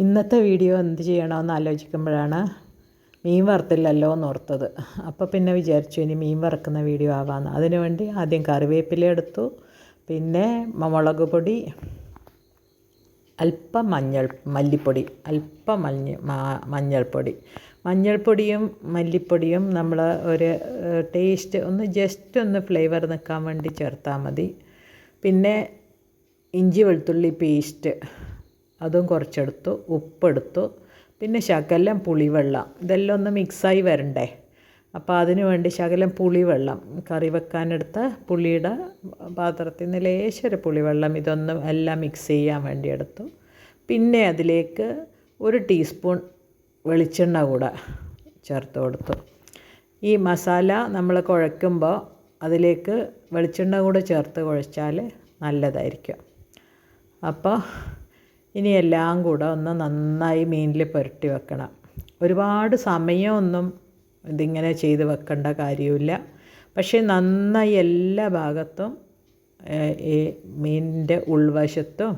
ഇന്നത്തെ വീഡിയോ എന്ത് ചെയ്യണമെന്ന് ആലോചിക്കുമ്പോഴാണ് മീൻ വറുത്തില്ലല്ലോ എന്ന് ഓർത്തത്. അപ്പോൾ പിന്നെ വിചാരിച്ചു ഇനി മീൻ വറുക്കുന്ന വീഡിയോ ആവാമെന്ന് അതിനുവേണ്ടി ആദ്യം കറിവേപ്പില എടുത്തു. പിന്നെ മുളക് പൊടി അല്പം മഞ്ഞൾ മല്ലിപ്പൊടി അല്പം മഞ്ഞ മഞ്ഞൾപ്പൊടി. മഞ്ഞൾപ്പൊടിയും മല്ലിപ്പൊടിയും നമ്മൾ ഒരു ടേസ്റ്റ് ഒന്ന് ജസ്റ്റ് ഒന്ന് ഫ്ലേവർ നിൽക്കാൻ വേണ്ടി ചേർത്താൽ മതി. പിന്നെ ഇഞ്ചി വെളുത്തുള്ളി പേസ്റ്റ് അതും കുറച്ചെടുത്തു ഉപ്പെടുത്തു. പിന്നെ ശകലം പുളിവെള്ളം ഇതെല്ലാം ഒന്ന് മിക്സായി വരണ്ടേ? അപ്പോൾ അതിന് വേണ്ടി ശകലം പുളിവെള്ളം കറി വെക്കാനെടുത്ത പുളിയുടെ പാത്രത്തിൽ നിന്ന് ലേശൊരു പുളിവെള്ളം ഇതൊന്നും എല്ലാം മിക്സ് ചെയ്യാൻ വേണ്ടി എടുത്തു. പിന്നെ അതിലേക്ക് ഒരു ടീസ്പൂൺ വെളിച്ചെണ്ണ കൂടെ ചേർത്ത് കൊടുത്തു. ഈ മസാല നമ്മൾ കുഴയ്ക്കുമ്പോൾ അതിലേക്ക് വെളിച്ചെണ്ണ കൂടെ ചേർത്ത് കുഴച്ചാൽ നല്ലതായിരിക്കും. അപ്പോൾ ഇനി എല്ലാം കൂടെ ഒന്ന് നന്നായി മീനിൽ പുരട്ടി വെക്കണം. ഒരുപാട് സമയമൊന്നും ഇതിങ്ങനെ ചെയ്ത് വെക്കേണ്ട കാര്യമില്ല. പക്ഷേ നന്നായി എല്ലാ ഭാഗത്തും ഈ മീനിന്റെ ഉൾവശത്തും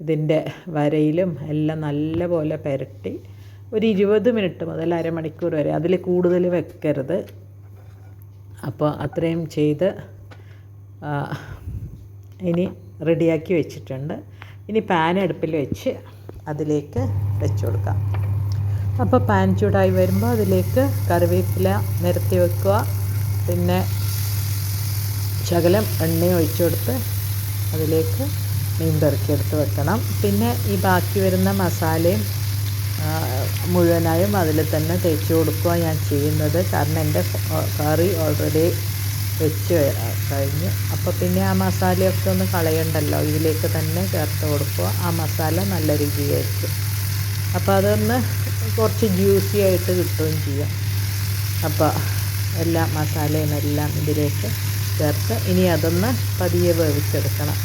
ഇതിന്റെ വരയിലും എല്ലാം നല്ലപോലെ പുരട്ടി ഒരു ഇരുപത് മിനിറ്റ് മുതൽ അരമണിക്കൂർ വരെ അതിൽ കൂടുതൽ വെക്കരുത്. അപ്പോൾ അത്രയും ചെയ്ത് ഇനി റെഡിയാക്കി വെച്ചിട്ടുണ്ട്. ഇനി പാൻ അടുപ്പിൽ വെച്ച് അതിലേക്ക് വെച്ച് കൊടുക്കാം. അപ്പോൾ പാൻ ചൂടായി വരുമ്പോൾ അതിലേക്ക് കറിവേപ്പില നിരത്തി വെക്കുക. പിന്നെ ശകലം എണ്ണ ഒഴിച്ചു കൊടുത്ത് അതിലേക്ക് മീൻ പെറുക്കിയെടുത്ത് വെക്കണം. പിന്നെ ഈ ബാക്കി വരുന്ന മസാലയും മുഴുവനായും അതിൽ തന്നെ തേച്ച് കൊടുക്കുക ഞാൻ ചെയ്യുന്നത്. കാരണം എന്റെ കറി ഓൾറെഡി വെച്ച് കഴിഞ്ഞ്. അപ്പോൾ പിന്നെ ആ മസാലയൊക്കെ ഒന്ന് കളയണ്ടല്ലോ. ഇതിലേക്ക് തന്നെ ചേർത്ത് കൊടുക്കുക. ആ മസാല നല്ല രുചിയായിരിക്കും. അപ്പോൾ അതൊന്ന് കുറച്ച് ജ്യൂസി ആയിട്ട് കിട്ടുകയും ചെയ്യും. അപ്പോൾ എല്ലാ മസാലയും എല്ലാം ഇതിലേക്ക് ചേർത്ത് ഇനി അതൊന്ന് പതിയെ വേവിച്ചെടുക്കണം.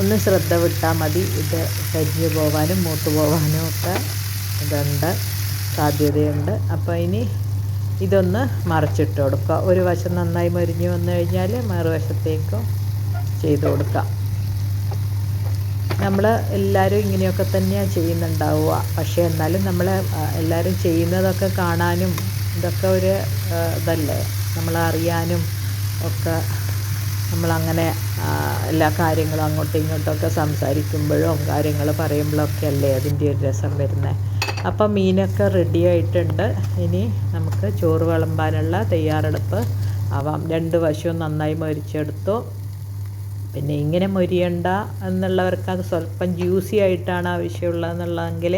ഒന്ന് ശ്രദ്ധ വിട്ടാൽ മതി. ഇത് കരിഞ്ഞു പോകാനും മൂത്ത് പോകാനും ഒക്കെ ഇതുണ്ട്. സാധ്യതയുണ്ട്. അപ്പോൾ ഇനി ഇതൊന്ന് മറിച്ചിട്ട് കൊടുക്കുക. ഒരു വശം നന്നായി മൊരിഞ്ഞ് വന്നു കഴിഞ്ഞാൽ മറുവശത്തേക്കും ചെയ്ത് കൊടുക്കാം നമ്മൾ എല്ലാവരും ഇങ്ങനെയൊക്കെ തന്നെയാണ് ചെയ്യുന്നുണ്ടാവുക. പക്ഷേ എന്നാലും നമ്മൾ എല്ലാവരും ചെയ്യുന്നതൊക്കെ കാണാനും ഇതൊക്കെ ഒരു ഇതല്ലേ? നമ്മൾ അറിയാനും ഒക്കെ നമ്മളങ്ങനെ എല്ലാ കാര്യങ്ങളും അങ്ങോട്ടും ഇങ്ങോട്ടും ഒക്കെ സംസാരിക്കുമ്പോഴും കാര്യങ്ങൾ പറയുമ്പോഴൊക്കെ അല്ലേ അതിന്റെ ഒരു രസം വരുന്നത് അപ്പം മീനൊക്കെ റെഡി ആയിട്ടുണ്ട്. ഇനി നമുക്ക് ചോറ് വിളമ്പാനുള്ള തയ്യാറെടുപ്പ് ആവാം. രണ്ട് വശവും നന്നായി മൊരിച്ചെടുത്തു. പിന്നെ ഇങ്ങനെ മൊരിയണ്ട എന്നുള്ളവർക്ക് അത് സ്വല്പം ജ്യൂസി ആയിട്ടാണ് ആവശ്യമുള്ളതെന്നുള്ളതെങ്കിൽ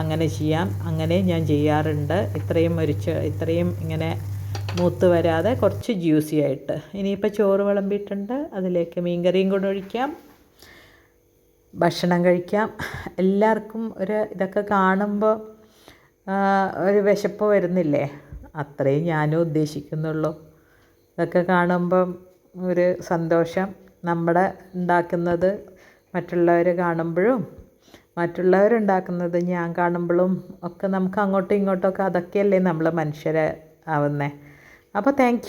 അങ്ങനെ ചെയ്യാം. അങ്ങനെ ഞാൻ ചെയ്യാറുണ്ട്. ഇത്രയും മൊരിച്ച് ഇത്രയും ഇങ്ങനെ മൂത്ത് വരാതെ കുറച്ച് ജ്യൂസി ആയിട്ട്. ഇനിയിപ്പോൾ ചോറ് വിളമ്പിയിട്ടുണ്ട്. അതിലേക്ക് മീൻകറിയും കൂടെ ഒഴിക്കാം. ഭക്ഷണം കഴിക്കാം. എല്ലാവർക്കും ഒരു ഇതൊക്കെ കാണുമ്പോൾ ഒരു വിശപ്പ് വരുന്നില്ലേ? അത്രയും ഞാനും ഉദ്ദേശിക്കുന്നുള്ളൂ. ഇതൊക്കെ കാണുമ്പം ഒരു സന്തോഷം. നമ്മുടെ ഉണ്ടാക്കുന്നത് മറ്റുള്ളവർ കാണുമ്പോഴും മറ്റുള്ളവരുണ്ടാക്കുന്നത് ഞാൻ കാണുമ്പോഴും ഒക്കെ നമുക്ക് അങ്ങോട്ടും ഇങ്ങോട്ടും ഒക്കെ അതൊക്കെയല്ലേ നമ്മൾ മനുഷ്യരെ ആവുന്നത് അപ്പോൾ താങ്ക്